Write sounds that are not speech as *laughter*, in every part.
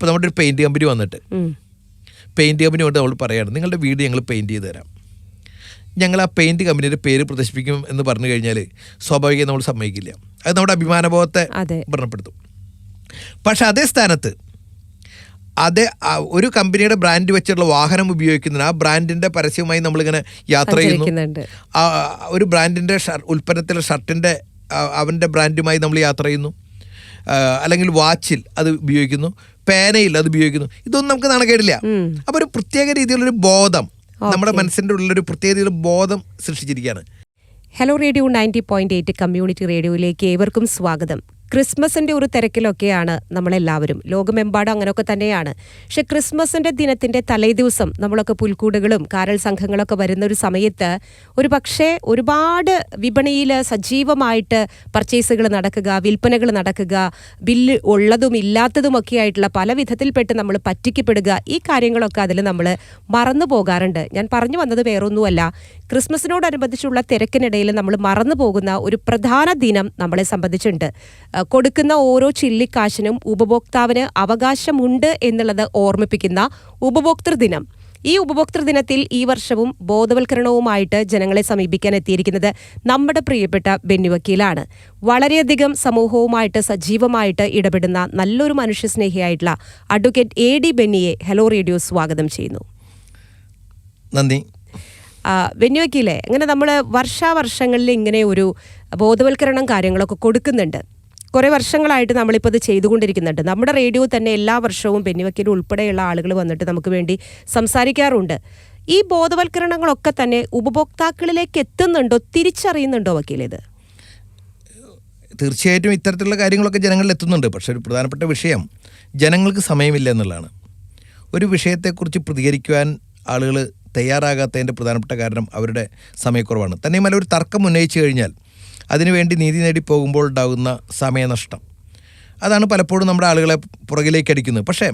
ഇപ്പോൾ നമ്മുടെ ഒരു പെയിന്റ് കമ്പനി വന്നിട്ട്. പെയിന്റ് പെയിന്റ് കമ്പനി കൊണ്ട് നമ്മൾ പറയുകയാണ് നിങ്ങളുടെ വീട് ഞങ്ങൾ പെയിന്റ് ചെയ്ത് തരാം. ഞങ്ങൾ ആ പെയിന്റ് കമ്പനിയുടെ പേര് പ്രദർശിപ്പിക്കും എന്ന് പറഞ്ഞു കഴിഞ്ഞാൽ സ്വാഭാവികം നമ്മൾ സമ്മതിക്കില്ല. അത് നമ്മുടെ അഭിമാനബോധത്തെ ഭരണപ്പെടുത്തും. പക്ഷെ അതേ സ്ഥാനത്ത് അതേ ഒരു കമ്പനിയുടെ ബ്രാൻഡ് വെച്ചിട്ടുള്ള വാഹനം ഉപയോഗിക്കുന്നതിന് ആ ബ്രാൻഡിന്റെ പരസ്യവുമായി നമ്മളിങ്ങനെ യാത്ര ചെയ്യുന്നു. ഒരു ബ്രാൻഡിന്റെ ഉൽപ്പന്നത്തിലെ ഷർട്ടിന്റെ അവന്റെ ബ്രാൻഡുമായി നമ്മൾ യാത്ര ചെയ്യുന്നു. അല്ലെങ്കിൽ വാച്ചിൽ അത് ഉപയോഗിക്കുന്നു. പേനയിൽ അത് ഉപയോഗിക്കുന്നു. ഇതൊന്നും നമുക്ക് നടക്കേടില്ല അപ്പൊ ഒരു പ്രത്യേക രീതിയിലുള്ളൊരു ബോധം നമ്മുടെ മനസ്സിന്റെ ഉള്ളിലൊരു പ്രത്യേക രീതിയിലുള്ള ബോധം സൃഷ്ടിച്ചിരിക്കുകയാണ്. Hello radio ninety point eight community റേഡിയോയിലേക്ക് ഏവർക്കും സ്വാഗതം. ക്രിസ്മസിന്റെ ഒരു തിരക്കിലൊക്കെയാണ് നമ്മളെല്ലാവരും. ലോകമെമ്പാടും അങ്ങനെയൊക്കെ തന്നെയാണ്. പക്ഷെ ക്രിസ്മസിന്റെ ദിനത്തിന്റെ തലേദിവസം നമ്മളൊക്കെ പുൽക്കൂടുകളും കാരൽ സംഘങ്ങളൊക്കെ വരുന്ന ഒരു സമയത്ത് ഒരു പക്ഷേ ഒരുപാട് വിപണിയിൽ സജീവമായിട്ട് പർച്ചേസുകൾ നടക്കുക വിൽപ്പനകൾ നടക്കുക ബില്ല് ഉള്ളതും ഇല്ലാത്തതുമൊക്കെ ആയിട്ടുള്ള പല വിധത്തിൽപ്പെട്ട് നമ്മൾ പറ്റിക്കപ്പെടുക ഈ കാര്യങ്ങളൊക്കെ അതിൽ നമ്മൾ മറന്നു പോകാറുണ്ട്. ഞാൻ പറഞ്ഞു വന്നത് വേറൊന്നുമല്ല. ക്രിസ്മസിനോടനുബന്ധിച്ചുള്ള തിരക്കിനിടയിൽ നമ്മൾ മറന്നു പോകുന്ന ഒരു പ്രധാന ദിനം നമ്മളെ സംബന്ധിച്ചുണ്ട് കൊടുക്കുന്ന ഓരോ ചില്ലിക്കാശിനും ഉപഭോക്താവിന് അവകാശമുണ്ട് എന്നുള്ളത് ഓർമ്മിപ്പിക്കുന്ന ഉപഭോക്തൃ ദിനം. ഈ ഉപഭോക്തൃ ദിനത്തിൽ ഈ വർഷവും ബോധവൽക്കരണവുമായിട്ട് ജനങ്ങളെ സമീപിക്കാൻ എത്തിയിരിക്കുന്നത് നമ്മുടെ പ്രിയപ്പെട്ട ബെന്നി വക്കീലാണ് വളരെയധികം സമൂഹവുമായിട്ട് സജീവമായിട്ട് ഇടപെടുന്ന നല്ലൊരു മനുഷ്യസ്നേഹിയായിട്ടുള്ള അഡ്വക്കേറ്റ് എ ഡി ബെന്നിയെ ഹലോ റേഡിയോ സ്വാഗതം ചെയ്യുന്നു. നന്ദി. ബെന്നി വക്കീലെ അങ്ങനെ നമ്മൾ വർഷാവർഷങ്ങളിൽ ഇങ്ങനെ ഒരു ബോധവൽക്കരണം കാര്യങ്ങളൊക്കെ കൊടുക്കുന്നുണ്ട്. കുറേ വർഷങ്ങളായിട്ട് നമ്മളിപ്പോൾ ഇത് ചെയ്തുകൊണ്ടിരിക്കുന്നുണ്ട്. നമ്മുടെ റേഡിയോ തന്നെ എല്ലാ വർഷവും ബെന്നി വക്കീൽ ഉൾപ്പെടെയുള്ള ആളുകൾ വന്നിട്ട് നമുക്ക് വേണ്ടി സംസാരിക്കാറുണ്ട്. ഈ ബോധവൽക്കരണങ്ങളൊക്കെ തന്നെ ഉപഭോക്താക്കളിലേക്ക് എത്തുന്നുണ്ടോ? തിരിച്ചറിയുന്നുണ്ടോ വക്കീലേത് തീർച്ചയായിട്ടും ഇത്തരത്തിലുള്ള കാര്യങ്ങളൊക്കെ ജനങ്ങളിൽ എത്തുന്നുണ്ട്. പക്ഷേ ഒരു പ്രധാനപ്പെട്ട വിഷയം ജനങ്ങൾക്ക് സമയമില്ല എന്നുള്ളതാണ്. ഒരു വിഷയത്തെക്കുറിച്ച് പ്രതികരിക്കുവാൻ ആളുകൾ തയ്യാറാകാത്തതിന്റെ പ്രധാനപ്പെട്ട കാരണം അവരുടെ സമയക്കുറവാണ്. തന്നെയുമല്ല ഒരു തർക്കം ഉന്നയിച്ചു കഴിഞ്ഞാൽ അതിനുവേണ്ടി നീതി നേടി പോകുമ്പോൾ ഉണ്ടാകുന്ന സമയനഷ്ടം. അതാണ് പലപ്പോഴും നമ്മുടെ ആളുകളെ പുറകിലേക്ക് അടിക്കുന്നത്. പക്ഷേ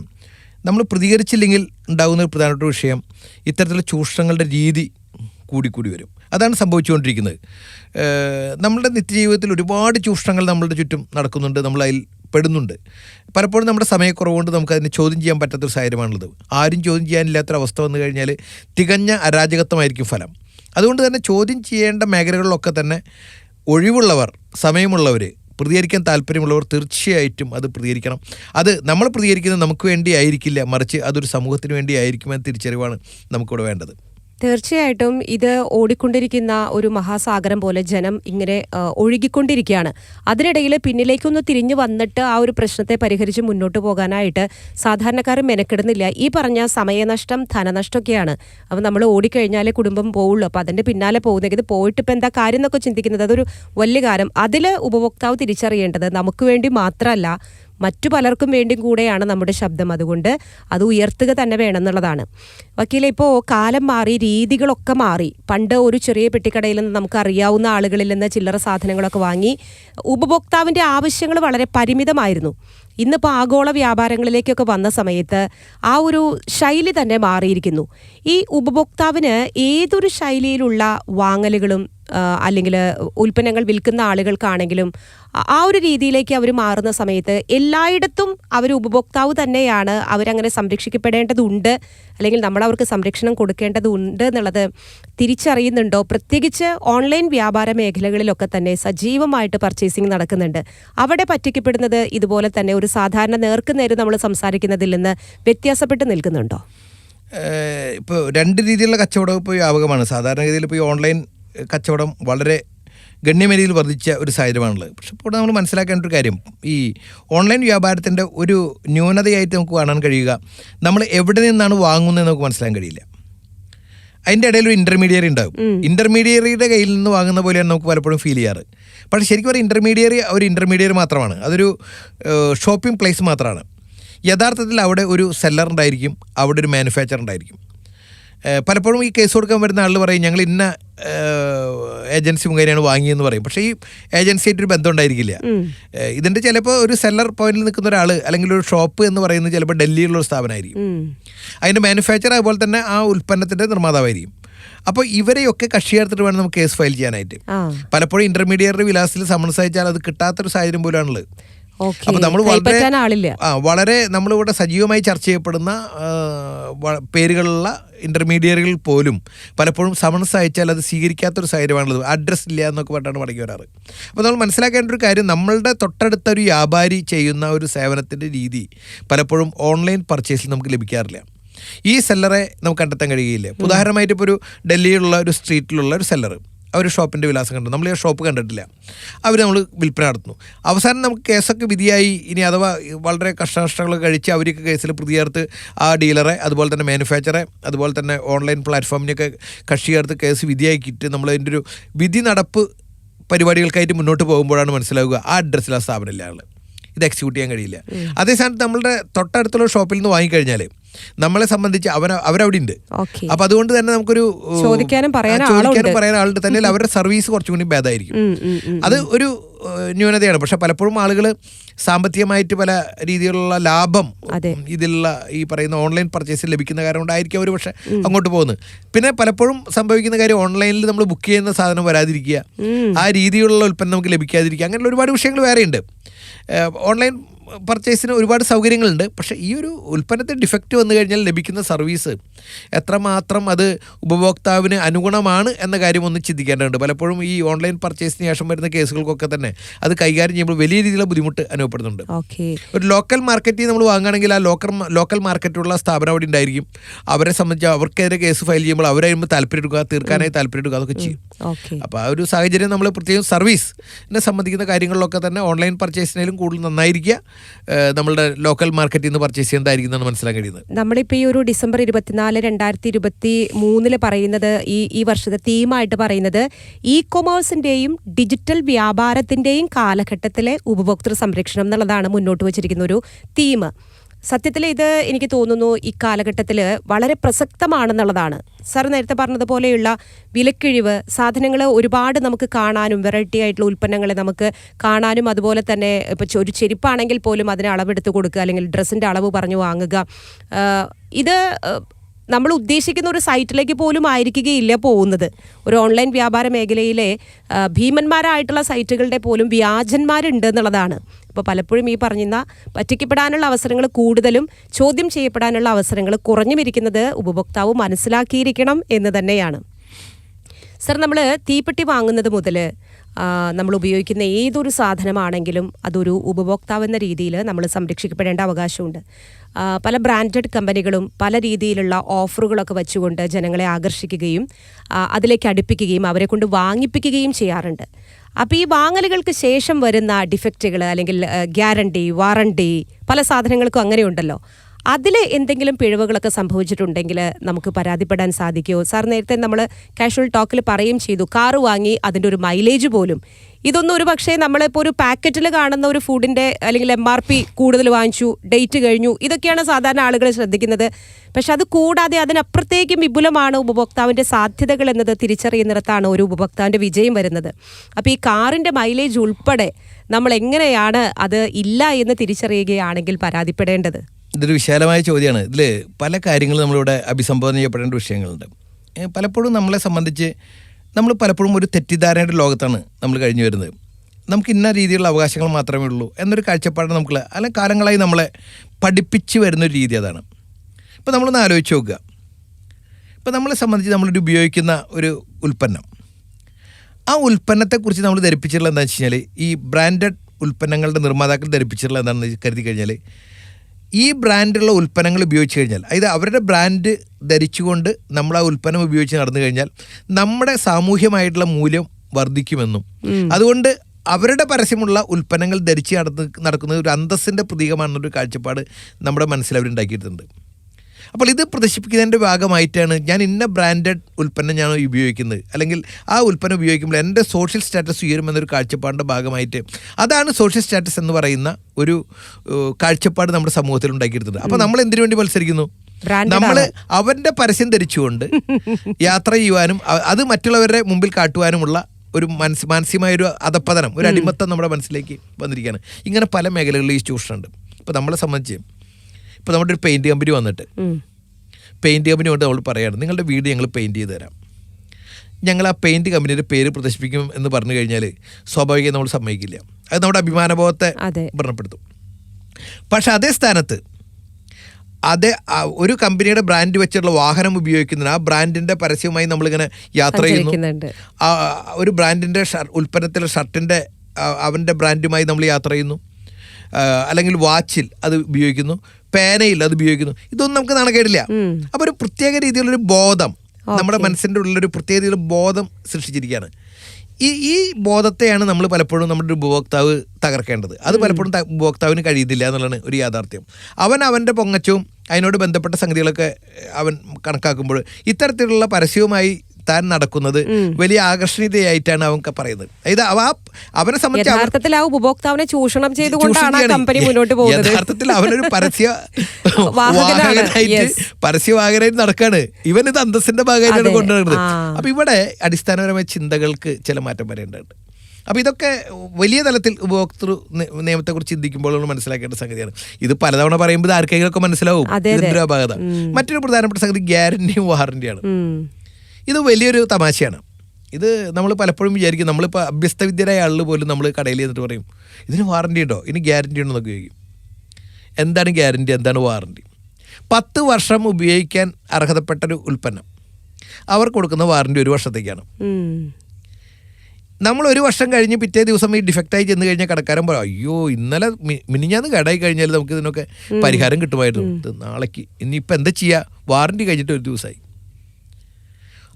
നമ്മൾ പ്രതികരിച്ചില്ലെങ്കിൽ ഉണ്ടാകുന്ന ഒരു പ്രധാനപ്പെട്ട വിഷയം ഇത്തരത്തിലുള്ള ചൂഷണങ്ങളുടെ രീതി കൂടിക്കൂടി വരും. അതാണ് സംഭവിച്ചുകൊണ്ടിരിക്കുന്നത്. നമ്മുടെ നിത്യജീവിതത്തിൽ ഒരുപാട് ചൂഷണങ്ങൾ നമ്മളുടെ ചുറ്റും നടക്കുന്നുണ്ട് നമ്മൾ അതിൽ പെടുന്നുണ്ട്. പലപ്പോഴും നമ്മുടെ സമയക്കുറവുകൊണ്ട് നമുക്ക് അതിനെ ചോദ്യം ചെയ്യാൻ പറ്റാത്തൊരു സാഹചര്യമാണുള്ളത്. ആരും ചോദ്യം ചെയ്യാനില്ലാത്തൊരവസ്ഥ വന്നു കഴിഞ്ഞാൽ തികഞ്ഞ അരാജകത്വമായിരിക്കും ഫലം. അതുകൊണ്ട് തന്നെ ചോദ്യം ചെയ്യേണ്ട മേഖലകളിലൊക്കെ തന്നെ ഒഴിവുള്ളവർ സമയമുള്ളവർ പ്രതികരിക്കാൻ താല്പര്യമുള്ളവർ തീർച്ചയായിട്ടും അത് പ്രതികരിക്കണം. അത് നമ്മൾ പ്രതികരിക്കുന്നത് നമുക്ക് വേണ്ടി ആയിരിക്കില്ല മറിച്ച് അതൊരു സമൂഹത്തിന് വേണ്ടി ആയിരിക്കുമെന്ന തിരിച്ചറിവാണ് നമുക്കിവിടെ വേണ്ടത്. തീർച്ചയായിട്ടും ഇത് ഓടിക്കൊണ്ടിരിക്കുന്ന ഒരു മഹാസാഗരം പോലെ ജനം ഇങ്ങനെ ഒഴുകിക്കൊണ്ടിരിക്കുകയാണ്. അതിനിടയിൽ പിന്നിലേക്കൊന്ന് തിരിഞ്ഞു വന്നിട്ട് ആ ഒരു പ്രശ്നത്തെ പരിഹരിച്ച് മുന്നോട്ട് പോകാനായിട്ട് സാധാരണക്കാർ മെനക്കെടുന്നില്ല. ഈ പറഞ്ഞ സമയനഷ്ടം ധനനഷ്ടമൊക്കെയാണ്. അപ്പം നമ്മൾ ഓടിക്കഴിഞ്ഞാലേ കുടുംബം പോവുള്ളൂ. അപ്പം അതിന്റെ പിന്നാലെ പോകുന്നെങ്കിൽ പോയിട്ട് ഇപ്പം എന്താ കാര്യം എന്നൊക്കെ ചിന്തിക്കുന്നത് അതൊരു വലിയ കാര്യം. അതിൽ ഉപഭോക്താവ് തിരിച്ചറിയേണ്ടത് നമുക്ക് വേണ്ടി മാത്രമല്ല മറ്റു പലർക്കും വേണ്ടിയും കൂടെയാണ് നമ്മുടെ ശബ്ദം. അതുകൊണ്ട് അത് ഉയർത്തുക തന്നെ വേണമെന്നുള്ളതാണ് വക്കീലെ ഇപ്പോൾ കാലം മാറി രീതികളൊക്കെ മാറി. പണ്ട് ഒരു ചെറിയ പെട്ടിക്കടയിൽ നിന്ന് നമുക്ക് അറിയാവുന്ന ആളുകളിൽ നിന്ന് ചില്ലറ സാധനങ്ങളൊക്കെ വാങ്ങി ഉപഭോക്താവിന്റെ ആവശ്യങ്ങൾ വളരെ പരിമിതമായിരുന്നു. ഇന്നിപ്പോൾ ആഗോള വ്യാപാരങ്ങളിലേക്കൊക്കെ വന്ന സമയത്ത് ആ ഒരു ശൈലി തന്നെ മാറിയിരിക്കുന്നു. ഈ ഉപഭോക്താവിന് ഏതൊരു ശൈലിയിലുള്ള വാങ്ങലുകളും അല്ലെങ്കിൽ ഉൽപ്പന്നങ്ങൾ വിൽക്കുന്ന ആളുകൾക്കാണെങ്കിലും ആ- ഒരു രീതിയിലേക്ക് അവർ മാറുന്ന സമയത്ത് എല്ലായിടത്തും അവർ ഉപഭോക്താവ് തന്നെയാണ് അവരങ്ങനെ സംരക്ഷിക്കപ്പെടേണ്ടതുണ്ട്. അല്ലെങ്കിൽ നമ്മൾ അവർക്ക് സംരക്ഷണം കൊടുക്കേണ്ടതുണ്ട് എന്നുള്ളത് തിരിച്ചറിയുന്നുണ്ടോ? പ്രത്യേകിച്ച് ഓൺലൈൻ വ്യാപാര മേഖലകളിലൊക്കെ തന്നെ സജീവമായിട്ട് പർച്ചേസിംഗ് നടക്കുന്നുണ്ട്. അവിടെ പറ്റിക്കപ്പെടുന്നത് ഇതുപോലെ തന്നെ ഒരു സാധാരണ നേർക്കുനേരം നമ്മൾ സംസാരിക്കുന്നതിൽ നിന്ന് വ്യത്യാസപ്പെട്ട് നിൽക്കുന്നുണ്ടോ? ഇപ്പോൾ രണ്ട് രീതിയിലുള്ള കച്ചവടം ഇപ്പോൾ വ്യാപകമാണ്. സാധാരണഗതിയിൽ ഇപ്പോൾ ഈ ഓൺലൈൻ കച്ചവടം വളരെ ഗണ്യമേരിയിൽ വർദ്ധിച്ച ഒരു സാഹചര്യമാണുള്ളത്. പക്ഷെ ഇപ്പോൾ നമ്മൾ മനസ്സിലാക്കേണ്ട ഒരു കാര്യം. ഈ ഓൺലൈൻ വ്യാപാരത്തിന്റെ ഒരു ന്യൂനതയായിട്ട് നമുക്ക് കാണാൻ കഴിയുക. നമ്മൾ എവിടെ നിന്നാണ് വാങ്ങുന്നത് നമുക്ക് മനസ്സിലാക്കാൻ കഴിയില്ല. അതിന്റെ ഇടയിൽ ഒരു ഇന്റർമീഡിയറി ഉണ്ടാകും. ഇന്റർമീഡിയറിയുടെ കയ്യിൽ നിന്ന് വാങ്ങുന്ന പോലെയാണ് നമുക്ക് പലപ്പോഴും ഫീൽ ചെയ്യാറ്. പക്ഷേ ശരിക്കും ഒരു ഇന്റർമീഡിയറി ഒരു ഇന്റർമീഡിയറി മാത്രമാണ്. അതൊരു ഷോപ്പിംഗ് പ്ലേസ് മാത്രമാണ് യഥാർത്ഥത്തിൽ അവിടെ ഒരു സെല്ലർ ഉണ്ടായിരിക്കും. അവിടെ ഒരു മാനുഫാക്ചർ ഉണ്ടായിരിക്കും. പലപ്പോഴും ഈ കേസ് കൊടുക്കാൻ വരുന്ന ആൾ പറയും ഞങ്ങൾ ഇന്ന ഏജൻസി മുഖേനയാണ് വാങ്ങിയെന്ന് പറയും. പക്ഷേ ഈ ഏജൻസിയായിട്ട് ഒരു ബന്ധം ഉണ്ടായിരിക്കില്ല. ഇതിന്റെ ഇതിന്റെ ചിലപ്പോൾ ഒരു സെല്ലർ പോയിന്റിൽ നിൽക്കുന്ന ഒരാൾ അല്ലെങ്കിൽ ഒരു ഷോപ്പ് എന്ന് പറയുന്നത് ചിലപ്പോൾ ഡൽഹിയിലുള്ള ഒരു സ്ഥാപനമായിരിക്കും. അതിന്റെ അതിന്റെ മാനുഫാക്ചർ അതുപോലെ തന്നെ ആ ഉൽപ്പന്നത്തിന്റെ നിർമ്മാതാവായിരിക്കും. അപ്പോൾ ഇവരെയൊക്കെ കക്ഷി ചേർത്തിട്ട് വേണം നമുക്ക് കേസ് ഫയൽ ചെയ്യാനായിട്ട്. പലപ്പോഴും ഇന്റർമീഡിയറ്റ് വിലാസത്തിൽ സമൻസ് അയച്ചാൽ അത് കിട്ടാത്തൊരു സാഹചര്യം പോലാണുള്ളത് അപ്പോൾ നമ്മൾ വളരെ വളരെ നമ്മളിവിടെ സജീവമായി ചർച്ച ചെയ്യപ്പെടുന്ന പേരുകളുള്ള ഇന്റർമീഡിയറ്റുകൾ പോലും പലപ്പോഴും സമൺസ് അയച്ചാൽ അത് സ്വീകരിക്കാത്തൊരു സാഹചര്യമാണുള്ളത്. അഡ്രസ് ഇല്ല എന്നൊക്കെ പറഞ്ഞാണ് മടങ്ങി വരാറ്. അപ്പോൾ നമ്മൾ മനസ്സിലാക്കേണ്ട ഒരു കാര്യം നമ്മളുടെ തൊട്ടടുത്ത ഒരു വ്യാപാരി ചെയ്യുന്ന ഒരു സേവനത്തിന്റെ രീതി പലപ്പോഴും ഓൺലൈൻ പർച്ചേസിൽ നമുക്ക് ലഭിക്കാറില്ല. ഈ സെല്ലറെ നമുക്ക് കണ്ടെത്താൻ കഴിയുകയില്ല. ഉദാഹരണമായിട്ട് ഇപ്പോൾ ഒരു ഡൽഹിയിലുള്ള ഒരു സ്ട്രീറ്റിലുള്ള ഒരു സെല്ലർ അവർ ഷോപ്പിന്റെ വിലാസം കണ്ടു നമ്മൾ ഈ ഷോപ്പ് കണ്ടിട്ടില്ല. അവർ നമ്മൾ വിൽപ്പന നടത്തുന്നു. അവസാനം നമുക്ക് കേസൊക്കെ വിധിയായി. ഇനി അഥവാ വളരെ കഷ്ടനഷ്ടങ്ങളൊക്കെ കഴിച്ച് അവർക്ക് കേസിൽ പ്രതി ചേർത്ത് ആ ഡീലറെ അതുപോലെ തന്നെ മാനുഫാക്ചറെ അതുപോലെ തന്നെ ഓൺലൈൻ പ്ലാറ്റ്ഫോമിനെയൊക്കെ കക്ഷി ചേർത്ത് കേസ് വിധിയാക്കിയിട്ട് നമ്മൾ അതിന്റെ ഒരു വിധി നടപ്പ് പരിപാടികൾക്കായിട്ട് മുന്നോട്ട് പോകുമ്പോഴാണ് മനസ്സിലാവുക ആ അഡ്രസ്സിൽ ആ സ്ഥാപനം ഇല്ല ഇത് എക്സിക്യൂട്ട് ചെയ്യാൻ കഴിയില്ല. അതേ സ്ഥാനത്ത് നമ്മളുടെ തൊട്ടടുത്തുള്ള ഷോപ്പിൽ നിന്ന് വാങ്ങിക്കഴിഞ്ഞാൽ നമ്മളെ സംബന്ധിച്ച് അവൻ അവരവിടെ ഉണ്ട് അപ്പൊ അതുകൊണ്ട് തന്നെ നമുക്കൊരു ചോദിക്കാനും പറയാൻ ആളുണ്ട്. തന്നെ അവരുടെ സർവീസ് കുറച്ചും കൂടി ഭേദമായിരിക്കും. അത് ഒരു ന്യൂനതയാണ്. പക്ഷെ പലപ്പോഴും ആളുകൾ സാമ്പത്തികമായിട്ട് പല രീതിയിലുള്ള ലാഭം ഇതിലുള്ള ഈ പറയുന്ന ഓൺലൈൻ പർച്ചേസ് ലഭിക്കുന്ന കാരണം കൊണ്ടായിരിക്കും അവർ പക്ഷെ അങ്ങോട്ട് പോകുന്നത്. പിന്നെ പലപ്പോഴും സംഭവിക്കുന്ന കാര്യം ഓൺലൈനിൽ നമ്മൾ ബുക്ക് ചെയ്യുന്ന സാധനം വരാതിരിക്കുക. ആ രീതിയിലുള്ള ഉൽപ്പന്നം നമുക്ക് ലഭിക്കാതിരിക്കുക. അങ്ങനെയുള്ള ഒരുപാട് വിഷയങ്ങൾ വേറെയുണ്ട്. ഓൺലൈൻ പർച്ചേസിന് ഒരുപാട് സൗകര്യങ്ങളുണ്ട്. പക്ഷേ ഈ ഒരു ഉൽപ്പന്നത്തിൽ ഡിഫക്റ്റ് വന്നു കഴിഞ്ഞാൽ ലഭിക്കുന്ന സർവീസ് എത്രമാത്രം അത് ഉപഭോക്താവിന് അനുഗുണമാണ് എന്ന കാര്യം ഒന്ന് ചിന്തിക്കേണ്ടതുണ്ട്. പലപ്പോഴും ഈ ഓൺലൈൻ പർച്ചേസിന് ശേഷം വരുന്ന കേസുകൾക്കൊക്കെ തന്നെ അത് കൈകാര്യം ചെയ്യുമ്പോൾ വലിയ രീതിയിലുള്ള ബുദ്ധിമുട്ട് അനുഭവപ്പെടുന്നുണ്ട്. ഓക്കെ ഒരു ലോക്കൽ മാർക്കറ്റിൽ നമ്മൾ വാങ്ങുകയാണെങ്കിൽ ആ ലോക്കൽ ലോക്കൽ മാർക്കറ്റുള്ള സ്ഥാപനം അവിടെ ഉണ്ടായിരിക്കും. അവരെ സംബന്ധിച്ച് അവർക്കെതിരെ കേസ് ഫയൽ ചെയ്യുമ്പോൾ അവരായിരുന്നു താല്പര്യം എടുക്കുക തീർക്കാനായി താല്പര്യം എടുക്കുക അതൊക്കെ ചെയ്യും. അപ്പോൾ ആ ഒരു സാഹചര്യം നമ്മൾ പ്രത്യേകം സർവീസിനെ സംബന്ധിക്കുന്ന കാര്യങ്ങളിലൊക്കെ തന്നെ ഓൺലൈൻ പർച്ചേസിനേലും കൂടുതൽ നന്നായിരിക്കുക. നമ്മളുടെ ലോക്കൽ മാർക്കറ്റിൽ നിന്ന് പർച്ചേസ് ചെയ്യുന്നതായിരിക്കും മനസ്സിലാക്കാൻ കഴിയുന്നത്. നമ്മളിപ്പോൾ ഈ ഒരു ഡിസംബർ ഇരുപത്തിനാല് രണ്ടായിരത്തി ഇരുപത്തി മൂന്നിൽ പറയുന്നത് ഈ ഈ വർഷത്തെ തീമായിട്ട് പറയുന്നത് ഇ കൊമേഴ്സിന്റെയും ഡിജിറ്റൽ വ്യാപാരത്തിന്റെയും കാലഘട്ടത്തിലെ ഉപഭോക്തൃ സംരക്ഷണം എന്നുള്ളതാണ് മുന്നോട്ട് വച്ചിരിക്കുന്ന ഒരു തീം സത്യത്തിൽ ഇത് എനിക്ക് തോന്നുന്നു ഈ കാലഘട്ടത്തിൽ വളരെ പ്രസക്തമാണെന്നുള്ളതാണ്. സാർ നേരത്തെ പറഞ്ഞതുപോലെയുള്ള വിലക്കിഴിവ് സാധനങ്ങൾ ഒരുപാട് നമുക്ക് കാണാനും വെറൈറ്റി ആയിട്ടുള്ള ഉൽപ്പന്നങ്ങളെ നമുക്ക് കാണാനും അതുപോലെ തന്നെ ഇപ്പോൾ ഒരു ചെരുപ്പാണെങ്കിൽ പോലും അതിനെ അളവെടുത്ത് കൊടുക്കുക അല്ലെങ്കിൽ ഡ്രസ്സിന്റെ അളവ് പറഞ്ഞു വാങ്ങുക. ഇത് നമ്മൾ ഉദ്ദേശിക്കുന്ന ഒരു സൈറ്റിലേക്ക് പോലും ആയിരിക്കുകയില്ല പോകുന്നത്. ഒരു ഓൺലൈൻ വ്യാപാര മേഖലയിലെ ഭീമന്മാരായിട്ടുള്ള സൈറ്റുകളുടെ പോലും വ്യാജന്മാരുണ്ട് എന്നുള്ളതാണ്. ഇപ്പോൾ പലപ്പോഴും ഈ പറഞ്ഞിരുന്ന പറ്റിക്കപ്പെടാനുള്ള അവസരങ്ങൾ കൂടുതലും ചോദ്യം ചെയ്യപ്പെടാനുള്ള അവസരങ്ങൾ കുറഞ്ഞുമിരിക്കുന്നത് ഉപഭോക്താവ് മനസ്സിലാക്കിയിരിക്കണം എന്ന് തന്നെയാണ്. സർ നമ്മൾ തീപ്പെട്ടി വാങ്ങുന്നത് മുതൽ നമ്മൾ ഉപയോഗിക്കുന്ന ഏതൊരു സാധനമാണെങ്കിലും അതൊരു ഉപഭോക്താവ് എന്ന രീതിയിൽ നമ്മൾ സംരക്ഷിക്കപ്പെടേണ്ട അവകാശമുണ്ട്. പല ബ്രാൻഡഡ് കമ്പനികളും പല രീതിയിലുള്ള ഓഫറുകളൊക്കെ വെച്ചുകൊണ്ട് ജനങ്ങളെ ആകർഷിക്കുകയും അതിലേക്ക് അടുപ്പിക്കുകയും അവരെ കൊണ്ട് വാങ്ങിപ്പിക്കുകയും ചെയ്യാറുണ്ട്. അപ്പോൾ ഈ വാങ്ങലുകൾക്ക് ശേഷം വരുന്ന ഡിഫക്റ്റുകൾ അല്ലെങ്കിൽ ഗ്യാരണ്ടി വാറണ്ടി പല സാധനങ്ങൾക്കും അങ്ങനെയുണ്ടല്ലോ. അതിൽ എന്തെങ്കിലും പിഴവുകളൊക്കെ സംഭവിച്ചിട്ടുണ്ടെങ്കിൽ നമുക്ക് പരാതിപ്പെടാൻ സാധിക്കുമോ? സാർ നേരത്തെ നമ്മൾ കാഷ്വൽ ടോക്കിൽ പറയുകയും ചെയ്തു. കാറ് വാങ്ങി അതിന്റെ ഒരു മൈലേജ് പോലും. ഇതൊന്നും ഒരു പക്ഷേ നമ്മളിപ്പോൾ ഒരു പാക്കറ്റിൽ കാണുന്ന ഒരു ഫുഡിന്റെ അല്ലെങ്കിൽ എം ആർ പി കൂടുതൽ വാങ്ങിച്ചു ഡേറ്റ് കഴിഞ്ഞു ഇതൊക്കെയാണ് സാധാരണ ആളുകൾ ശ്രദ്ധിക്കുന്നത്. പക്ഷെ അത് കൂടാതെ അതിനപ്പുറത്തേക്കും വിപുലമാണ് ഉപഭോക്താവിന്റെ സാധ്യതകൾ എന്നത് തിരിച്ചറിയുന്നിടത്താണ് ഒരു ഉപഭോക്താവിന്റെ വിജയം വരുന്നത്. അപ്പോൾ ഈ കാറിന്റെ മൈലേജ് ഉൾപ്പെടെ നമ്മൾ എങ്ങനെയാണ് അത് ഇല്ല എന്ന് തിരിച്ചറിയുകയാണെങ്കിൽ പരാതിപ്പെടേണ്ടത്? ഇതൊരു വിശാലമായ ചോദ്യമാണ്. ഇതിൽ പല കാര്യങ്ങളും നമ്മളിവിടെ അഭിസംബോധന ചെയ്യപ്പെടേണ്ട വിഷയങ്ങളുണ്ട്. പലപ്പോഴും നമ്മളെ സംബന്ധിച്ച് നമ്മൾ പലപ്പോഴും ഒരു തെറ്റിദ്ധാരണയുടെ ലോകത്താണ് നമ്മൾ കഴിഞ്ഞു വരുന്നത്. നമുക്ക് ഇന്ന രീതിയിലുള്ള അവകാശങ്ങൾ മാത്രമേ ഉള്ളൂ എന്നൊരു കാഴ്ചപ്പാട് നമുക്ക് പല കാലങ്ങളായി നമ്മളെ പഠിപ്പിച്ച് വരുന്നൊരു രീതി അതാണ്. ഇപ്പോൾ നമ്മളൊന്ന് ആലോചിച്ച് നോക്കുക. ഇപ്പോൾ നമ്മളെ സംബന്ധിച്ച് നമ്മളൊരു ഉപയോഗിക്കുന്ന ഒരു ഉൽപ്പന്നം. ആ ഉൽപ്പന്നത്തെക്കുറിച്ച് നമ്മൾ ധരിപ്പിച്ചിട്ടുള്ള എന്താണെന്ന് വെച്ച് കഴിഞ്ഞാൽ ഈ ബ്രാൻഡഡ് ഉൽപ്പന്നങ്ങളുടെ നിർമ്മാതാക്കൾ ധരിപ്പിച്ചിട്ടുള്ള എന്താണെന്ന് കരുതി കഴിഞ്ഞാൽ ഈ ബ്രാൻഡുള്ള ഉൽപ്പന്നങ്ങൾ ഉപയോഗിച്ച് കഴിഞ്ഞാൽ അതായത് അവരുടെ ബ്രാൻഡ് ധരിച്ചുകൊണ്ട് നമ്മൾ ആ ഉൽപ്പന്നം ഉപയോഗിച്ച് നടന്നു കഴിഞ്ഞാൽ നമ്മുടെ സാമൂഹ്യമായിട്ടുള്ള മൂല്യം വർദ്ധിക്കുമെന്നും. അതുകൊണ്ട് അവരുടെ പരസ്യമുള്ള ഉൽപ്പന്നങ്ങൾ ധരിച്ച് നടന്ന് നടക്കുന്നത് ഒരു അന്തസ്സിന്റെ പ്രതീകമാണെന്നൊരു കാഴ്ചപ്പാട് നമ്മുടെ മനസ്സിൽ അവരുണ്ടാക്കിയിട്ടുണ്ട്. അപ്പോൾ ഇത് പ്രദർശിപ്പിക്കുന്നതിന്റെ ഭാഗമായിട്ടാണ് ഞാൻ ഇന്ന ബ്രാൻഡഡ് ഉൽപ്പന്നം ഞാൻ ഉപയോഗിക്കുന്നത്. അല്ലെങ്കിൽ ആ ഉൽപ്പന്നം ഉപയോഗിക്കുമ്പോൾ എന്റെ സോഷ്യൽ സ്റ്റാറ്റസ് ഉയരുമെന്നൊരു കാഴ്ചപ്പാടിന്റെ ഭാഗമായിട്ട്. അതാണ് സോഷ്യൽ സ്റ്റാറ്റസ് എന്ന് പറയുന്ന ഒരു കാഴ്ചപ്പാട് നമ്മുടെ സമൂഹത്തിൽ ഉണ്ടാക്കിയെടുത്തത് അപ്പോൾ നമ്മൾ എന്തിനു വേണ്ടി മത്സരിക്കുന്നു? നമ്മൾ നമ്മൾ ആണ്. അവന്റെ പരസ്യം ധരിച്ചുകൊണ്ട് *laughs* യാത്ര ചെയ്യുവാനും അത് മറ്റുള്ളവരുടെ മുമ്പിൽ കാട്ടുവാനുമുള്ള ഒരു മനസ് മാനസികമായ ഒരു അധപ്പതനം ഒരു അടിമത്തം നമ്മുടെ മനസ്സിലേക്ക് വന്നിരിക്കുകയാണ്. ഇങ്ങനെ പല മേഖലകളിലും ഈ ചൂഷണമുണ്ട്. ഇപ്പോൾ നമ്മളെ സംബന്ധിച്ച് ഇപ്പോൾ നമ്മുടെ ഒരു പെയിന്റ് കമ്പനി വന്നിട്ട്. പെയിന്റ് കമ്പനി കൊണ്ട് നമ്മൾ പറയുകയാണ് നിങ്ങളുടെ വീട് ഞങ്ങൾ പെയിന്റ് ചെയ്ത് തരാം. ഞങ്ങൾ ആ പെയിന്റ് കമ്പനിയുടെ പേര് പ്രദർശിപ്പിക്കും എന്ന് പറഞ്ഞു കഴിഞ്ഞാൽ സ്വാഭാവികം നമ്മൾ സമ്മതിക്കില്ല. അത് നമ്മുടെ അഭിമാനബോധത്തെ ഭരണപ്പെടുത്തും. പക്ഷെ അതേ സ്ഥാനത്ത് അതേ ഒരു കമ്പനിയുടെ ബ്രാൻഡ് വെച്ചിട്ടുള്ള വാഹനം ഉപയോഗിക്കുന്നതിന് ആ ബ്രാൻഡിന്റെ പരസ്യവുമായി നമ്മളിങ്ങനെ യാത്ര ചെയ്യുന്നു. ഒരു ബ്രാൻഡിന്റെ ഉൽപ്പന്നത്തിലെ ഷർട്ടിന്റെ അവന്റെ ബ്രാൻഡുമായി നമ്മൾ യാത്ര ചെയ്യുന്നു. അല്ലെങ്കിൽ വാച്ചിൽ അത് ഉപയോഗിക്കുന്നു. പേനയിൽ അത് ഉപയോഗിക്കുന്നു. ഇതൊന്നും നമുക്ക് നാണക്കേടില്ല ഉം. അപ്പോൾ ഒരു പ്രത്യേക രീതിയിലുള്ളൊരു ബോധം നമ്മുടെ മനസ്സിന്റെ ഉള്ളിലൊരു പ്രത്യേക രീതിയിലുള്ള ബോധം സൃഷ്ടിച്ചിരിക്കുകയാണ്. ഈ ഈ ബോധത്തെയാണ് നമ്മൾ പലപ്പോഴും നമ്മുടെ ഒരു ഉപഭോക്താവ് തകർക്കേണ്ടത്. അത് പലപ്പോഴും ഉപഭോക്താവിന് കഴിയുന്നില്ല എന്നുള്ളതാണ് ഒരു യാഥാർത്ഥ്യം. അവൻ അവന്റെ പൊങ്ങച്ചവും അതിനോട് ബന്ധപ്പെട്ട സംഗതികളൊക്കെ അവൻ കണക്കാക്കുമ്പോൾ ഇത്തരത്തിലുള്ള പരസ്യവുമായി താൻ നടക്കുന്നത് വലിയ ആകർഷണീയതയായിട്ടാണ് അവൻ പറയുന്നത്. അതായത് അവ അവനെ സംബന്ധിച്ച് യഥാർത്ഥത്തിൽ ആ ഉപഭോക്താവിനെ ചൂഷണം ചെയ്തുകൊണ്ടാണ് കമ്പനി മുന്നോട്ട് പോകുന്നത്. യഥാർത്ഥത്തിൽ അവനൊരു പരസ്യ. *laughs* വാഹകനായിട്ട്. പരസ്യവാഹകനായിട്ട് നടക്കാണ്. ഇവൻ ഇത് അന്തസ്സിന്റെ ഭാഗമായിട്ടാണ്. കൊണ്ടുവരുന്നത്. അപ്പൊ ഇവിടെ അടിസ്ഥാനപരമായ ചിന്തകൾക്ക് ചില മാറ്റം വരേണ്ടതുണ്ട്. അപ്പോൾ ഇതൊക്കെ വലിയ തലത്തിൽ ഉപഭോക്തൃ നിയമത്തെക്കുറിച്ച് ചിന്തിക്കുമ്പോൾ നമ്മൾ മനസ്സിലാക്കേണ്ട സംഗതിയാണ്. ഇത് പലതവണ പറയുമ്പോൾ ആർക്കെങ്കിലും ഒക്കെ മനസ്സിലാവും. ഇതിന്റെ അപാകത മറ്റൊരു പ്രധാനപ്പെട്ട സംഗതി ഗ്യാരണ്ടിയും വാറണ്ടിയാണ് ഉം. ഇത് വലിയൊരു തമാശയാണ്. ഇത് നമ്മൾ പലപ്പോഴും വിചാരിക്കും നമ്മളിപ്പോൾ അഭ്യസ്തവിദ്യരായ ആളുകൾ പോലും നമ്മൾ കടയിൽ ചെന്നിട്ട് പറയും ഇതിന് വാറണ്ടി ഉണ്ടോ? ഇതിന് ഗ്യാരണ്ടി ഉണ്ടോ? എന്നൊക്കെ ചോദിക്കും. എന്താണ് ഗ്യാരണ്ടി എന്താണ് വാറണ്ടി പത്ത് വർഷം ഉപയോഗിക്കാൻ അർഹതപ്പെട്ട ഒരു ഉൽപ്പന്നം. അവർ കൊടുക്കുന്ന വാറണ്ടി ഒരു വർഷത്തേക്കാണ്. നമ്മൾ ഒരു വർഷം കഴിഞ്ഞ് പിറ്റേ ദിവസം ഈ ഡിഫക്റ്റായി ചെന്ന് കഴിഞ്ഞാൽ കടക്കാരൻ പറയും അയ്യോ ഇന്നലെ മിനിഞ്ഞാന്ന് കടായി കഴിഞ്ഞാൽ നമുക്ക് ഇതിനൊക്കെ പരിഹാരം കിട്ടുമായിരുന്നു. ഇത് നാളേക്ക്. ഇനിയിപ്പോൾ എന്താ ചെയ്യുക വാറണ്ടി കഴിഞ്ഞിട്ട് ഒരു ദിവസമായി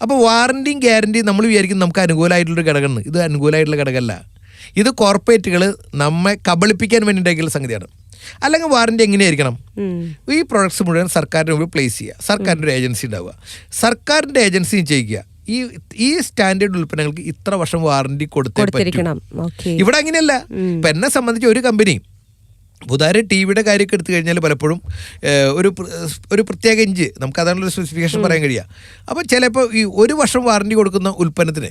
അപ്പോൾ വാറണ്ടിയും ഗ്യാരണ്ടിയും നമ്മൾ വിചാരിക്കും നമുക്ക് അനുകൂലമായിട്ടുള്ളൊരു ഘടകമാണ്. ഇത് അനുകൂലമായിട്ടുള്ള ഘടകമല്ല. ഇത് കോർപ്പറേറ്റുകൾ നമ്മെ കബളിപ്പിക്കാൻ വേണ്ടി ഉണ്ടാക്കിയുള്ള സംഗതിയാണ്. അല്ലെങ്കിൽ വാറണ്ടി എങ്ങനെയായിരിക്കണം? ഈ പ്രൊഡക്ട്സ് മുഴുവൻ സർക്കാരിന് മുമ്പിൽ പ്ലേസ് ചെയ്യുക. സർക്കാരിന്റെ ഒരു ഏജൻസി ഉണ്ടാവുക. സർക്കാരിന്റെ ഏജൻസി ചെയ്യിക്കുക. ഈ ഈ സ്റ്റാൻഡേർഡ് ഉൽപ്പന്നങ്ങൾക്ക് ഇത്ര വർഷം വാറണ്ടി കൊടുത്തേ പറ്റും. ഇവിടെ അങ്ങനെയല്ല. ഇപ്പം എന്നെ സംബന്ധിച്ച് ഒരു കമ്പനി ഉദാഹരണം ടി വിയുടെ കാര്യമൊക്കെ എടുത്തു കഴിഞ്ഞാൽ പലപ്പോഴും ഒരു ഒരു പ്രത്യേക ഇഞ്ച് നമുക്ക് അതാണുള്ള സ്പെസിഫിക്കേഷൻ പറയാൻ കഴിയുക. അപ്പോൾ ചിലപ്പോൾ ഈ ഒരു വർഷം വാറണ്ടി കൊടുക്കുന്ന ഉൽപ്പന്നത്തിന്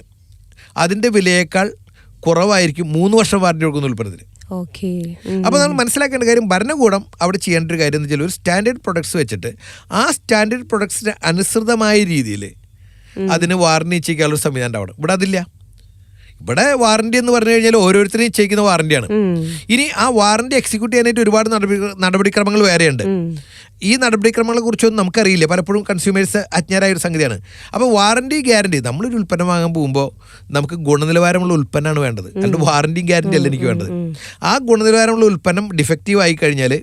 അതിന്റെ വിലയേക്കാൾ കുറവായിരിക്കും മൂന്ന് വർഷം വാറണ്ടി കൊടുക്കുന്ന ഉൽപ്പന്നത്തിന്. ഓക്കെ. അപ്പോൾ നമ്മൾ മനസ്സിലാക്കേണ്ട കാര്യം ഭരണകൂടം അവിടെ ചെയ്യേണ്ട ഒരു കാര്യം എന്ന് വെച്ചാൽ ഒരു സ്റ്റാൻഡേർഡ് പ്രൊഡക്ട്സ് വെച്ചിട്ട് ആ സ്റ്റാൻഡേർഡ് പ്രൊഡക്ട്സിന് അനുസൃതമായ രീതിയിൽ അതിന് വാറണ്ടി ചെയ്യിക്കാനുള്ള സംവിധാനം ഉണ്ടാവണം. ഇവിടെ അതില്ല. ഇവിടെ വാറണ്ടി എന്ന് പറഞ്ഞു കഴിഞ്ഞാൽ ഓരോരുത്തരും നിശ്ചയിക്കുന്ന വാറണ്ടിയാണ് ഇനി ആ വാറണ്ടി എക്സിക്യൂട്ട് ചെയ്യാനായിട്ട് ഒരുപാട് നടപടി നടപടിക്രമങ്ങൾ വേറെയുണ്ട്. ഈ നടപടിക്രമങ്ങളെ കുറിച്ചൊന്നും നമുക്കറിയില്ല. പലപ്പോഴും കൺസ്യൂമേഴ്സ് അജ്ഞരായ ഒരു സംഗതിയാണ്. അപ്പോൾ വാറണ്ടി ഗ്യാരണ്ടി നമ്മളൊരു ഉൽപ്പന്നം വാങ്ങാൻ പോകുമ്പോൾ നമുക്ക് ഗുണനിലവാരമുള്ള ഉൽപ്പന്നമാണ് വേണ്ടത്. അല്ലാണ്ട് വാറന്റിയും ഗ്യാരണ്ടി അല്ല എനിക്ക് വേണ്ടത്. ആ ഗുണനിലവാരമുള്ള ഉൽപ്പന്നം ഡിഫക്റ്റീവ് ആയി കഴിഞ്ഞാൽ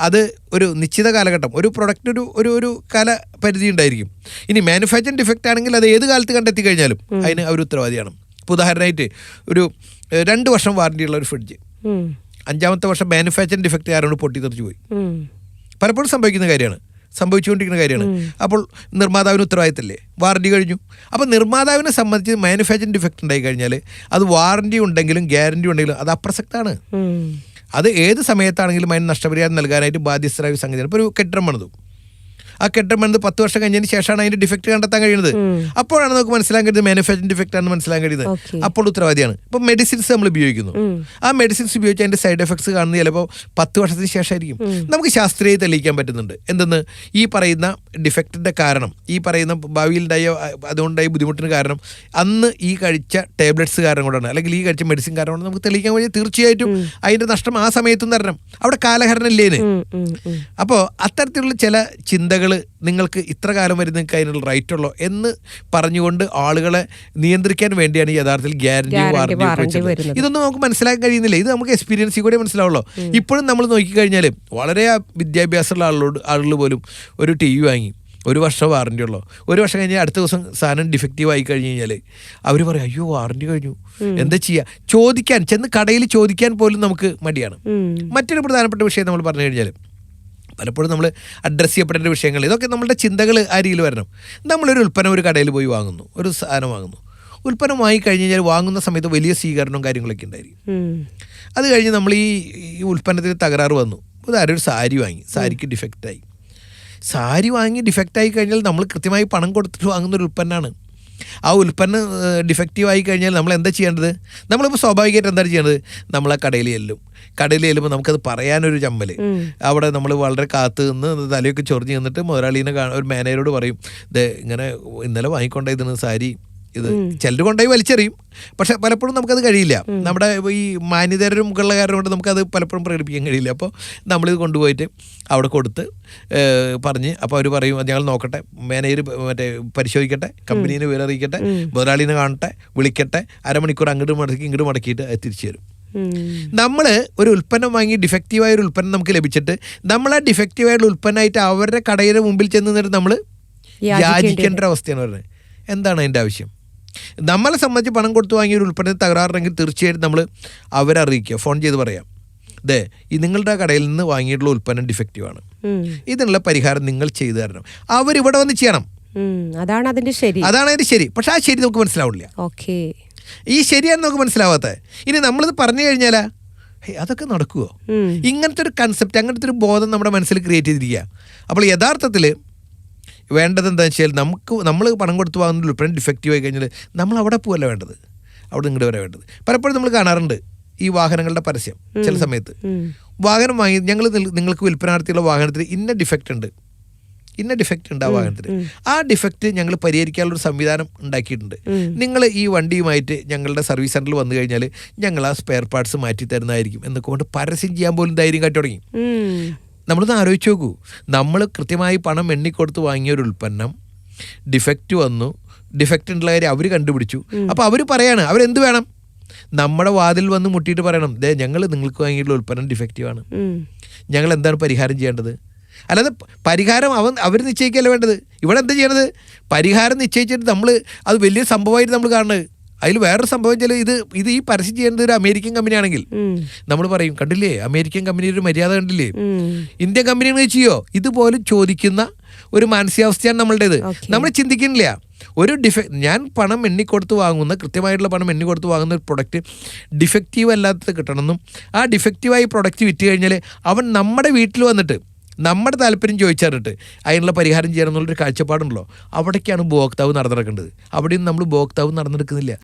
അത് ഒരു നിശ്ചിത കാലഘട്ടം ഒരു പ്രൊഡക്റ്റ് ഒരു ഒരു ഒരു കാല പരിധി ഉണ്ടായിരിക്കും. ഇനി മാനുഫാക്ചറിങ് ഡിഫക്റ്റ് ആണെങ്കിൽ അത് ഏത് കാലത്ത് കണ്ടെത്തി കഴിഞ്ഞാലും അതിന് അവർ ഉത്തരവാദിയാണ്. ഇപ്പോൾ ഉദാഹരണമായിട്ട് ഒരു രണ്ട് വർഷം വാറണ്ടിയുള്ള ഒരു ഫ്രിഡ്ജ്. അഞ്ചാമത്തെ വർഷം മാനുഫാക്ചറിങ് ഡിഫക്റ്റ് ആരോട് പൊട്ടിത്തെറിച്ച് പോയി പലപ്പോഴും സംഭവിക്കുന്ന കാര്യമാണ്. സംഭവിച്ചുകൊണ്ടിരിക്കുന്ന കാര്യമാണ്. അപ്പോൾ നിർമ്മാതാവിന് ഉത്തരവാദിത്തമില്ലേ? വാറണ്ടി കഴിഞ്ഞു. അപ്പോൾ നിർമ്മാതാവിനെ സംബന്ധിച്ച് മാനുഫാക്ചറിങ് ഡിഫക്റ്റ് ഉണ്ടായി കഴിഞ്ഞാൽ അത് വാറണ്ടി ഉണ്ടെങ്കിലും ഗ്യാരണ്ടി ഉണ്ടെങ്കിലും അത് അപ്രസക്താണ്. അത് ഏത് സമയത്താണെങ്കിലും അതിന് നഷ്ടപരിഹാരം നൽകാനായിട്ട് ബാധ്യസ്ഥരായ സംഗതിയാണ്. ഇപ്പോൾ ഒരു കെട്ടിടം പണിതു. ആ കെട്ടിടം പണിത് പത്ത് വർഷം കഴിഞ്ഞതിന് ശേഷമാണ് അതിന്റെ ഡിഫക്ട് കണ്ടെത്താൻ കഴിയുന്നത്. അപ്പോഴാണ് നമുക്ക് മനസ്സിലാക്കാൻ കഴിയുന്നത് മാനുഫാക്ചറിങ് ഡിഫക്റ്റ് ആണെന്ന് മനസ്സിലാക്കാൻ കഴിയുന്നത്. അപ്പോൾ ഉത്തരവാദിയാണ്. ഇപ്പൊ മെഡിസിൻസ് നമ്മൾ ഉപയോഗിക്കുന്നു. ആ മെഡിസിൻസ് ഉപയോഗിച്ച് അതിന്റെ സൈഡ് എഫക്ട്സ് കാണുന്നത് ചിലപ്പോൾ പത്ത് വർഷത്തിന് ശേഷമായിരിക്കും. നമുക്ക് ശാസ്ത്രീയ തെളിയിക്കാൻ പറ്റുന്നുണ്ട്. എന്തെന്ന്? ഈ പറയുന്ന ഡിഫക്റ്റിന്റെ കാരണം ഈ പറയുന്ന ഭാവിയിലുണ്ടായ അതുകൊണ്ടായ ബുദ്ധിമുട്ടിന് കാരണം അന്ന് ഈ കഴിച്ച ടാബ്ലെറ്റ്സ് കാരണം കൊണ്ടാണ്. അല്ലെങ്കിൽ ഈ കഴിച്ച മെഡിസിൻ കാരണം കൊണ്ട് നമുക്ക് തെളിയിക്കാൻ കഴിഞ്ഞാൽ തീർച്ചയായിട്ടും അതിന്റെ നഷ്ടം ആ സമയത്തും തരണം. അവിടെ കാലഹരണം ഇല്ലേന് അപ്പോൾ അത്തരത്തിലുള്ള ചില ചിന്തകൾ നിങ്ങൾക്ക് ഇത്ര കാലം വരെ നിങ്ങൾക്ക് അതിനുള്ള റൈറ്റ് ഉള്ളോ എന്ന് പറഞ്ഞുകൊണ്ട് ആളുകളെ നിയന്ത്രിക്കാൻ വേണ്ടിയാണ് യഥാർത്ഥത്തിൽ ഗ്യാരണ്ടി വാറണ്ടി ഇതൊന്നും നമുക്ക് മനസ്സിലാക്കാൻ കഴിയുന്നില്ല. ഇത് നമുക്ക് എക്സ്പീരിയൻസിൽ കൂടെ മനസ്സിലാവുള്ളൂ. ഇപ്പോഴും നമ്മൾ നോക്കിക്കഴിഞ്ഞാൽ വളരെ വിദ്യാഭ്യാസമുള്ള ആളുകളോട് ആളുകൾ പോലും ഒരു ടി വി വാങ്ങി. ഒരു വർഷം വാറണ്ടി ഉള്ളോ. ഒരു വർഷം കഴിഞ്ഞാൽ അടുത്ത ദിവസം സാധനം ഡിഫക്റ്റീവ് ആയി കഴിഞ്ഞ് കഴിഞ്ഞാൽ അവർ പറയും അയ്യോ വാറണ്ടി കഴിഞ്ഞു. എന്താ ചെയ്യുക ചോദിക്കാൻ ചെന്ന് കടയിൽ ചോദിക്കാൻ പോലും നമുക്ക് മടിയാണ്. മറ്റൊരു പ്രധാനപ്പെട്ട വിഷയം നമ്മൾ പറഞ്ഞു കഴിഞ്ഞാൽ പലപ്പോഴും നമ്മൾ അഡ്രസ്സ് ചെയ്യപ്പെടേണ്ട വിഷയങ്ങൾ ഇതൊക്കെ നമ്മളുടെ ചിന്തകൾ ആ രീതിയിൽ വരണം. നമ്മളൊരു ഉൽപ്പന്നം ഒരു കടയിൽ പോയി വാങ്ങുന്നു ഒരു സാധനം വാങ്ങുന്നു. ഉൽപ്പന്നം വാങ്ങി കഴിഞ്ഞ് കഴിഞ്ഞാൽ വാങ്ങുന്ന സമയത്ത് വലിയ സ്വീകരണവും കാര്യങ്ങളൊക്കെ ഉണ്ടായിരിക്കും. അത് കഴിഞ്ഞ് നമ്മൾ ഈ ഈ ഉൽപ്പന്നത്തിൽ തകരാറ് വന്നു. ഉദാഹരണം ഒരു സാരി വാങ്ങി സാരിക്ക് ഡിഫക്റ്റായി സാരി വാങ്ങി ഡിഫക്റ്റായി കഴിഞ്ഞാൽ നമ്മൾ കൃത്യമായി പണം കൊടുത്തിട്ട് വാങ്ങുന്ന ഒരു ഉൽപ്പന്നമാണ് ആ ഉൽപ്പന്നം ഡിഫക്റ്റീവ് ആയി കഴിഞ്ഞാൽ നമ്മൾ എന്താ ചെയ്യേണ്ടത്? നമ്മളിപ്പോൾ സ്വാഭാവികമായിട്ട് എന്താണ് ചെയ്യേണ്ടത്? നമ്മൾ ആ കടയിൽ ചെല്ലും. കടയിൽ ചെല്ലുമ്പോൾ നമുക്കത് പറയാനൊരു ചമ്മൽ അവിടെ നമ്മൾ വളരെ കാത്തു നിന്ന് തലയൊക്കെ ചൊറിഞ്ഞ് നിന്നിട്ട് മുതലാളീനെ കാണാൻ ഒരു മാനേജരോട് പറയും ഇത് ഇങ്ങനെ ഇന്നലെ വാങ്ങിക്കൊണ്ടതിന് സാരി ഇത് ചിലർ കൊണ്ടുപോയി വലിച്ചെറിയും. പക്ഷെ പലപ്പോഴും നമുക്കത് കഴിയില്ല. നമ്മുടെ ഈ മാന്യതരും മുകളിലുകാരും കൊണ്ട് നമുക്കത് പലപ്പോഴും പ്രകടിപ്പിക്കാൻ കഴിയില്ല. അപ്പോൾ നമ്മളിത് കൊണ്ടുപോയിട്ട് അവിടെ കൊടുത്ത് പറഞ്ഞ് അപ്പോൾ അവർ പറയും "അത് ഞങ്ങൾ നോക്കട്ടെ മാനേജർ മറ്റേ പരിശോധിക്കട്ടെ കമ്പനീനെ വിവരറിയിക്കട്ടെ മുതലാളിനെ കാണട്ടെ വിളിക്കട്ടെ അരമണിക്കൂർ അങ്ങോട്ട് മടക്കി ഇങ്ങോട്ട് മടക്കിയിട്ട് തിരിച്ചു തരും. നമ്മൾ ഒരു ഉൽപ്പന്നം വാങ്ങി ഡിഫക്റ്റീവായ ഒരു ഉൽപ്പന്നം നമുക്ക് ലഭിച്ചിട്ട് നമ്മൾ ആ ഡിഫക്റ്റീവായിട്ടുള്ള ഉൽപ്പന്നമായിട്ട് അവരുടെ കടയുടെ മുമ്പിൽ ചെന്ന് നിന്നിട്ട് നമ്മൾ യാചിക്കേണ്ടി യാചിക്കേണ്ട ഒരു അവസ്ഥയാണ് പറയുന്നത് എന്താണ് അതിന്റെ ആവശ്യം? നമ്മളെ സംബന്ധിച്ച് പണം കൊടുത്ത് വാങ്ങിയ ഒരു ഉൽപ്പന്നത്തിന് തകരാറുണ്ടെങ്കിൽ തീർച്ചയായിട്ടും നമ്മൾ അവരെ അറിയിക്കുക. ഫോൺ ചെയ്ത് പറയാം. ദേ ഈ നിങ്ങളുടെ കടയിൽ നിന്ന് വാങ്ങിയിട്ടുള്ള ഉൽപ്പന്നം ഡിഫക്റ്റീവാണ് ആണ്. ഇതിനുള്ള പരിഹാരം നിങ്ങൾ ചെയ്തു തരണം. അവരിവിടെ വന്ന് ചെയ്യണം. അതാണ് അതിന്റെ ശരി. അതാണ് അതിന്റെ ശരി. പക്ഷെ ആ ശരി നമുക്ക് മനസ്സിലാവില്ല ഓക്കെ. ഈ ശരിയാണ് നമുക്ക് മനസ്സിലാവാത്തത് ഇനി നമ്മളിത് പറഞ്ഞു കഴിഞ്ഞാലാ അതൊക്കെ നടക്കുവോ? ഇങ്ങനത്തെ ഒരു കൺസെപ്റ്റ് അങ്ങനത്തെ ഒരു ബോധം നമ്മുടെ മനസ്സിൽ ക്രിയേറ്റ് ചെയ്തിരിക്കുക. അപ്പോൾ യഥാർത്ഥത്തിൽ വേണ്ടത് എന്താ വെച്ചാൽ നമുക്ക് നമ്മൾ പണം കൊടുത്ത് വാങ്ങുന്ന ഉൽപ്പന്നം ഡിഫക്റ്റീവ് ആയി കഴിഞ്ഞാൽ നമ്മൾ അവിടെ പോവല്ല വേണ്ടത്? അവിടെ ഇങ്ങോട്ട് വരെ വേണ്ടത്. പലപ്പോഴും നമ്മൾ കാണാറുണ്ട് ഈ വാഹനങ്ങളുടെ പരസ്യം ചില സമയത്ത്. വാഹനം വാങ്ങി ഞങ്ങൾ നിങ്ങൾക്ക് വിൽപ്പനാർത്ഥിയുള്ള വാഹനത്തിൽ ഇന്ന ഡിഫക്റ്റ് ഉണ്ട്. ഇന്ന ഡിഫക്റ്റ് ഉണ്ട് ആ വാഹനത്തിൽ. ആ ഡിഫക്റ്റ് ഞങ്ങൾ പരിഹരിക്കാനുള്ള ഒരു സംവിധാനം ഉണ്ടാക്കിയിട്ടുണ്ട്. നിങ്ങൾ ഈ വണ്ടിയുമായിട്ട് ഞങ്ങളുടെ സർവീസ് സെന്ററിൽ വന്നു കഴിഞ്ഞാൽ ഞങ്ങൾ ആ സ്പെയർ പാർട്സ് മാറ്റി തരുന്നതായിരിക്കും എന്നൊക്കെ കൊണ്ട് പരസ്യം ചെയ്യാൻ പോലും ധൈര്യം കാട്ടി തുടങ്ങി. നമ്മളൊന്ന് ആലോചിച്ച് നോക്കൂ. നമ്മൾ കൃത്യമായി പണം എണ്ണിക്കൊടുത്ത് വാങ്ങിയ ഒരു ഉൽപ്പന്നം ഡിഫക്റ്റ് വന്നു ഡിഫക്റ്റ് ഉള്ള കാര്യം അവർ കണ്ടുപിടിച്ചു. അപ്പോൾ അവർ പറയാണ് അവരെന്ത് വേണം? നമ്മുടെ വാതിൽ വന്ന് മുട്ടിയിട്ട് പറയണം ദേ ഞങ്ങൾ നിങ്ങൾക്ക് വാങ്ങിയിട്ടുള്ള ഉൽപ്പന്നം ഡിഫക്റ്റീവാണ്. ഞങ്ങൾ എന്താണ് പരിഹാരം ചെയ്യേണ്ടത്? അല്ലാതെ പരിഹാരം അവൻ അവർ നിശ്ചയിക്കല്ലേ വേണ്ടത്? ഇവിടെ എന്താ ചെയ്യണത്? പരിഹാരം നിശ്ചയിച്ചിട്ട് നമ്മൾ അത് വലിയ സംഭവമായിട്ട് നമ്മൾ കാണുന്നത്. അതിൽ വേറൊരു സംഭവം വെച്ചാൽ ഇത് ഇത് ഈ പരസ്യം ചെയ്യേണ്ടത് ഒരു അമേരിക്കൻ കമ്പനിയാണെങ്കിൽ. നമ്മൾ പറയും കണ്ടില്ലേ അമേരിക്കൻ കമ്പനി ഒരു മര്യാദ കണ്ടില്ലേ. ഇന്ത്യൻ കമ്പനിയാണ് ചെയ്യോ ഇതുപോലെ ചോദിക്കുന്ന ഒരു മാനസികാവസ്ഥയാണ് നമ്മളുടേത്. നമ്മൾ ചിന്തിക്കുന്നില്ല ഒരു ഡിഫെ ഞാൻ പണം എണ്ണിക്കൊടുത്ത് വാങ്ങുന്ന കൃത്യമായിട്ടുള്ള പണം എണ്ണിക്കൊടുത്ത് വാങ്ങുന്ന ഒരു പ്രൊഡക്റ്റ് ഡിഫക്റ്റീവ് അല്ലാത്തത് കിട്ടണമെന്നും ആ ഡിഫക്റ്റീവായി പ്രൊഡക്റ്റ് വിറ്റ് കഴിഞ്ഞാൽ അവൻ നമ്മുടെ വീട്ടിൽ വന്നിട്ട് നമ്മുടെ താല്പര്യം ചോദിച്ചറിഞ്ഞിട്ട് അതിനുള്ള പരിഹാരം ചെയ്യണം എന്നുള്ളൊരു കാഴ്ചപ്പാടുണ്ടല്ലോ. അവിടേക്കാണ് ഉപഭോക്താവ് നടന്നെടുക്കേണ്ടത് അവിടെയും നമ്മൾ ഉപഭോക്താവ് നടന്നെടുക്കുന്നില്ല.